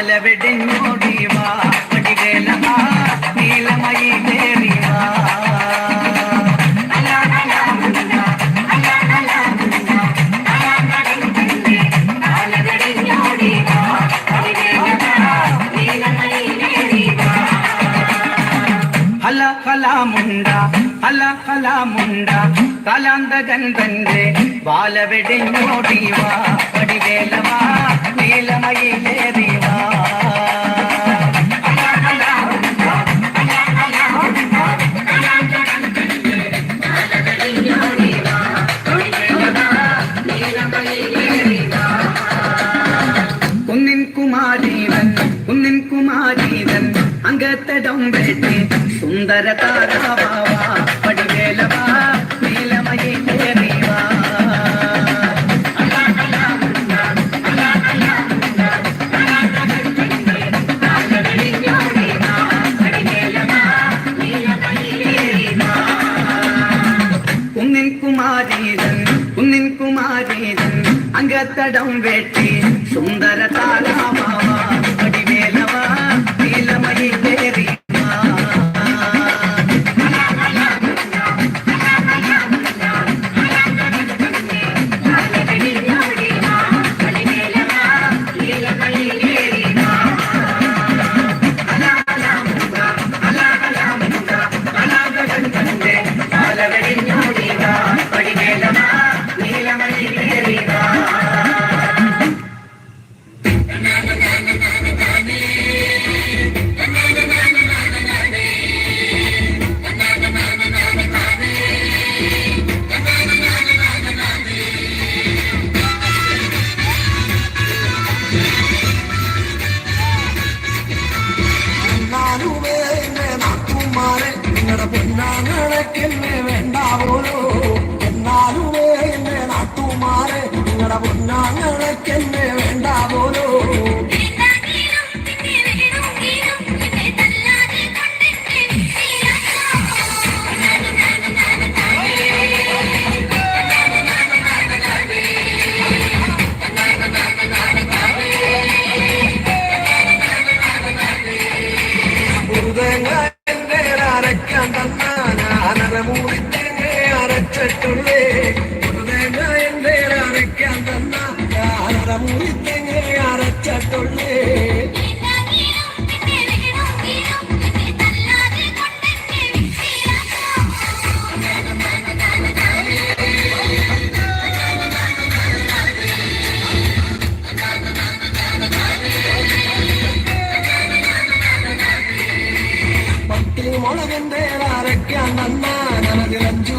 ஆலவெடிங்கோடி வா படிவேல ஆ நீலமயி தேவி வா. கலாமுண்டா அல கலாமுண்டா கலாந்த கந்தன்றே வாழவெடி நோடிவா படிவேலவா நீலமயி தேவிவா ரதாராவாவா படிவேலவா நீலமயை தேறிவா உன்னின் குமாரீதன் உன்னின் குமாரீதன் அங்கத்தடம் வேட்டி சுந்தர தாராவாவா എന്നെ വേണ്ടാവുള്ളൂ എന്നാലുമേ എന്റെ നാട്ടുമാരെ നിങ്ങളുടെ പൊന്നാങ്ങളൊക്കെ அறம் அரைச்ச தொல்லு முளவென்றே அரைக்க நன்னா நமது அஞ்சு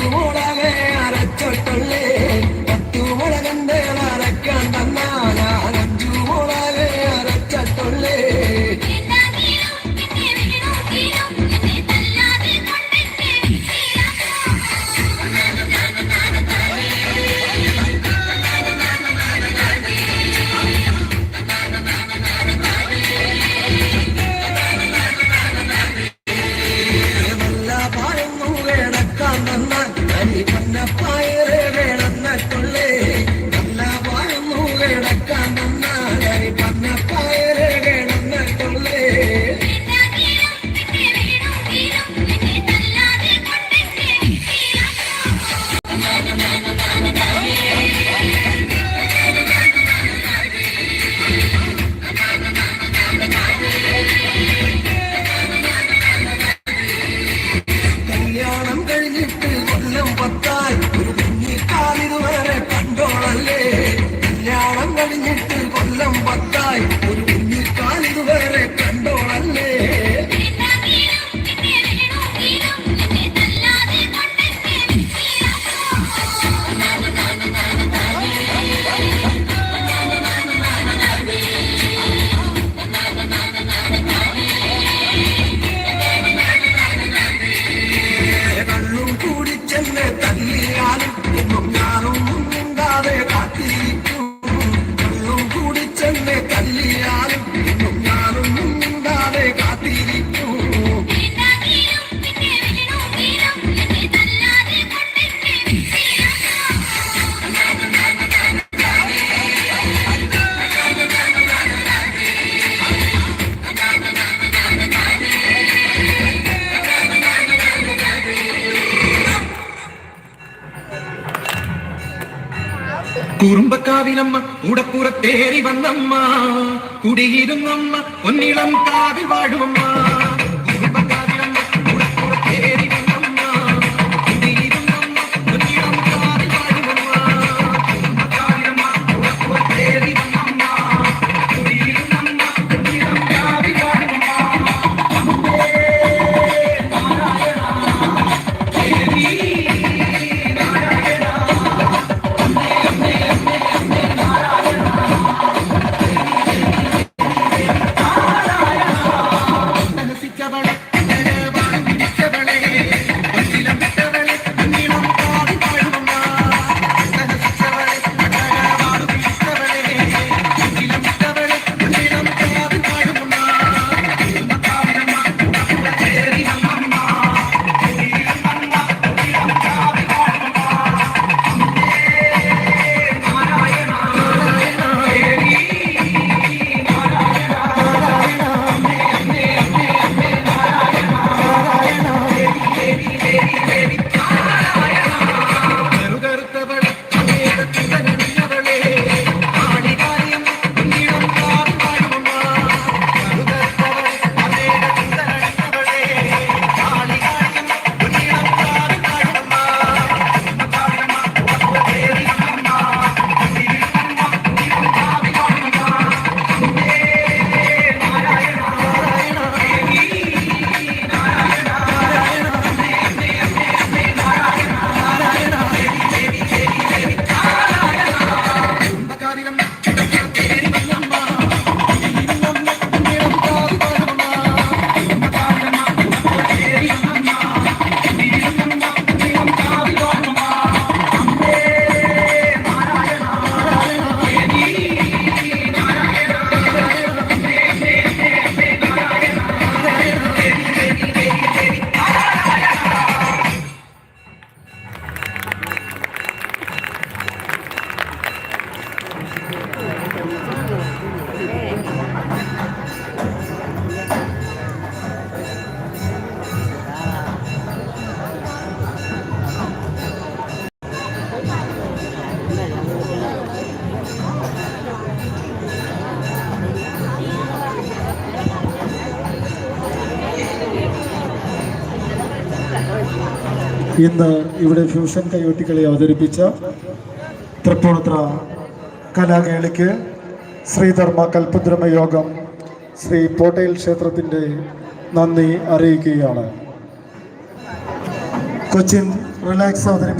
குறும்ப காவிலம்மா உடப்புற தேறி வந்தம்மா குடியிடும் அம்மா பொன்னிடம் காவில் ഇന്ന് ഇവിടെ ഫ്യൂഷൻ കയ്യോട്ടിക്കളി അവതരിപ്പിച്ച തൃപ്പൂണിത്ര കലാകേളിക്ക് ശ്രീധർമ്മ കൽപ്പുദ്രമ യോഗം ശ്രീ പോട്ടയിൽ ക്ഷേത്രത്തിന്റെ നന്ദി അറിയിക്കുകയാണ്. കൊച്ചിൻ റിലാക്സ് അവതരിപ്പിക്കും